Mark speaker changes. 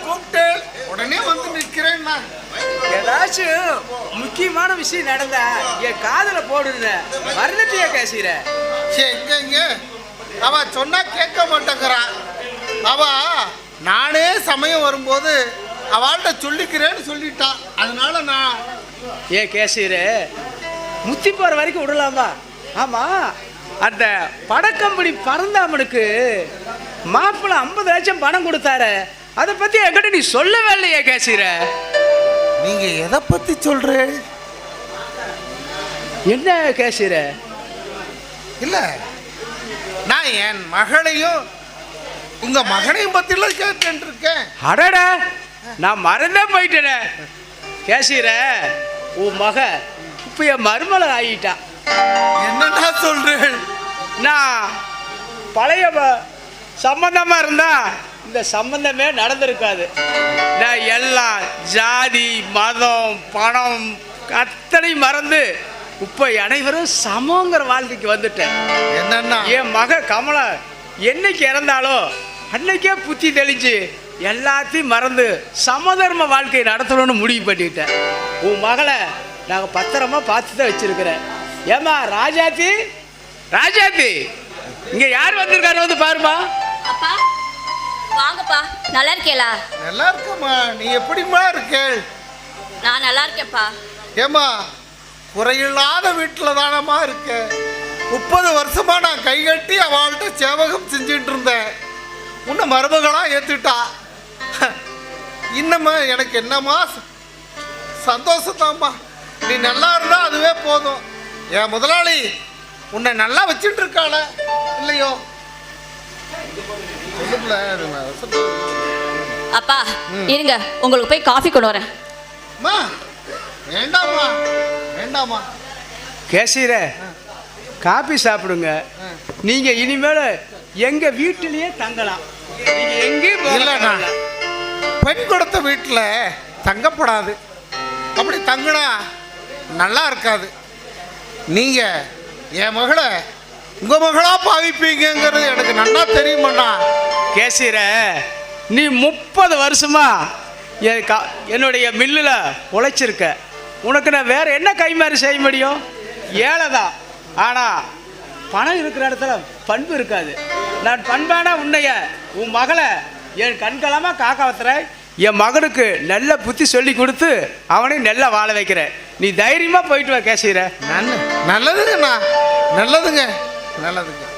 Speaker 1: கூப்பிட்டு உடனே வந்து நிக்கிறேன்னா
Speaker 2: ஏதாச்சும் முக்கியமான விஷயம் நடந்த என் காதல போடுன மறந்துட்டியா பேசுகிற
Speaker 1: எங்க எங்க அவ சொன்னா கேட்க மாட்டேங்கிறான் அவ நானே சமயம் வரும்போது அவள்கிட்ட சொல்லிக்கிறேன்னு சொல்லிட்டான் அதனால நான்
Speaker 2: ஏன் கேசீரே முத்தி போற வரைக்கும் விடலாமா? ஆமா. அந்த படக்கம்பெனி பறந்தாமனுக்கு மாப்பிள்ளை ஐம்பது லட்சம் பணம் கொடுத்தாரு. அதை பத்தி என்கிட்ட நீ சொல்லவே இல்லையே கேசீர.
Speaker 1: நீங்க எதை பத்தி சொல்ற?
Speaker 2: என்ன கேசீர?
Speaker 1: இல்ல. நான் என் மகளையும் உங்க மகனையும் பத்திலாம் கேட்டுட்டு இருக்கேன்
Speaker 2: அடடா நான் மறந்தே போயிட்டேனே. கேசீர உன் மக இப்போ என் மருமலை ஆகிட்டா
Speaker 1: என்னடா சொல்றேன்
Speaker 2: நான் பழைய ப- சம்பந்தமா இருந்தா இந்த சம்பந்தமே நடந்திருக்காது. நான் எல்லாம் ஜாதி மதம் பணம் அத்தனை மறந்து இப்போ அனைவரும் சமங்கிற வாழ்க்கைக்கு வந்துட்டேன்.
Speaker 1: என்னன்னா
Speaker 2: என் மக கமலா என்னைக்கு இறந்தாலோ அன்னைக்கே புத்தி தெளிச்சு எல்லாத்தையும் மறந்து சமதர்ம வாழ்க்கை நடத்தணும்னு முடிவு பண்ணிட்டேன். உன் மகளை நாங்கள் பத்திரமா பார்த்து தான் வச்சிருக்கிறேன். ஏமா ராஜாத்தி ராஜாத்தி இங்கே யார் வந்திருக்காரு வந்து பாருமா?
Speaker 3: அப்பா வாங்கப்பா நல்லா இருக்கேளா
Speaker 1: நல்லா இருக்கம்மா. நீ எப்படிம்மா இருக்கே?
Speaker 3: நான் நல்லா இருக்கேன்ப்பா.
Speaker 1: ஏம்மா குறையில்லாத வீட்டில் தானம்மா இருக்க? முப்பது வருஷமா நான் கைகட்டி அவள்கிட்ட சேவகம் செஞ்சுட்டு இருந்தேன். உன்னை மருமகளா ஏத்துட்டா. இன்னமா எனக்கு என்னம்மா ச- சந்தோஷம்தாம்மா. நீ நல்லா இருந்தா அதுவே போதும். என் முதலாளி உன்னை நல்லா வச்சுட்டு இருக்காள இல்லையோ.
Speaker 3: அப்பா இருங்க. உங்களுக்கு போய் காஃபி கொண்டு வரேன்.
Speaker 1: அம்மா வேண்டாம்மா. வேண்டாம்மா.
Speaker 2: கேசீர காபி சாப்பிடுங்க. நீங்கள் இனிமேல் எங்கள் வீட்டிலேயே தங்கலாம். நீங்கள் எங்கேயும்
Speaker 1: இல்லைண்ணா. பெண் கொடுத்த வீட்டில் தங்கப்படாது. அப்படி தங்கினா நல்லா இருக்காது. நீங்கள் என் மகளை உங்கள் மகளாக பாவிப்பீங்கிறது எனக்கு நல்லா தெரியுமாண்ணா.
Speaker 2: கேசிர நீ முப்பது வருஷமா என் க என்னுடைய மில்லில் உழைச்சிருக்க. உனக்கு நான் வேறு என்ன கைமாறி செய்ய முடியும்? ஏழை தான் ஆனால் பணம் இருக்கிற இடத்துல பண்பு இருக்காது. நான் பண்பான உன்னைய உன் மகளை என் கண்கலமாக காக்க வைத்துறேன் என் மகனுக்கு நல்ல புத்தி சொல்லி கொடுத்து அவனையும் நல்லா வாழ வைக்கிறேன். நீ தைரியமாக போயிட்டு வா கேசீர.
Speaker 1: நல்ல நல்லதுங்கண்ணா. நல்லதுங்க. நல்லதுங்க.